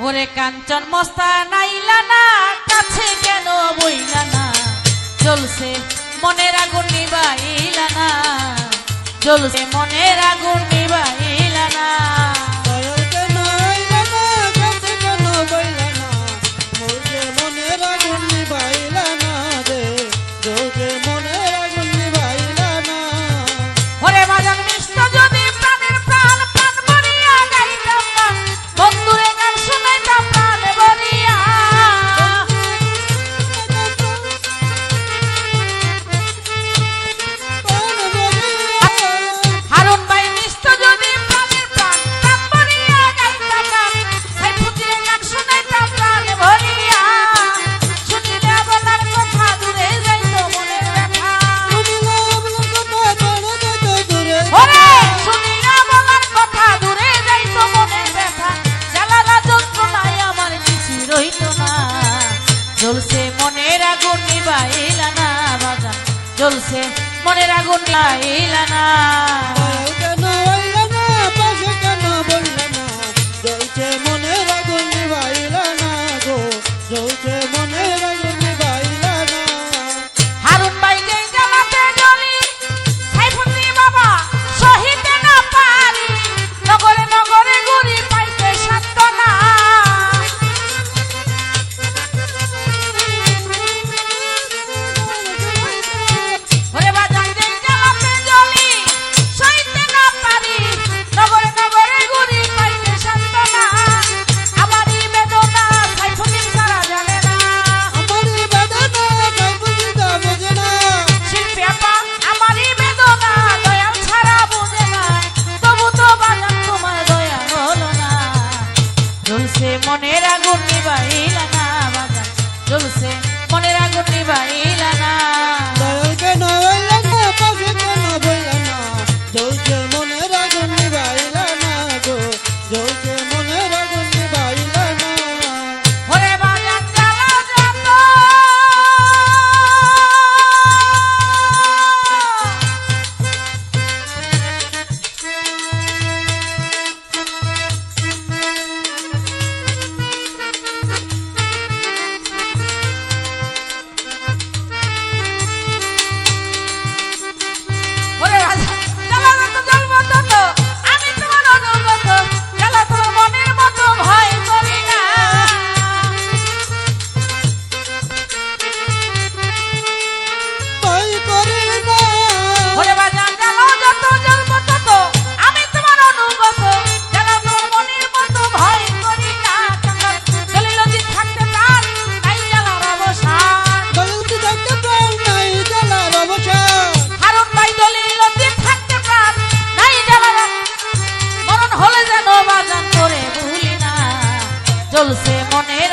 ওরে কাঞ্চন মস্তা নাইলা না, কাছে কেন বইলা না। চলছে মনের আগুন নিবাইলা না চলছে মনের আগুন নিবাই বাসনা জ্বলছে মনের আগুন নিবাইলা না বাজান। জ্বলছে মনের আগুন লাইলা মনের আগুন নিবাইলা না। চলছে মনের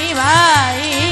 शिवाय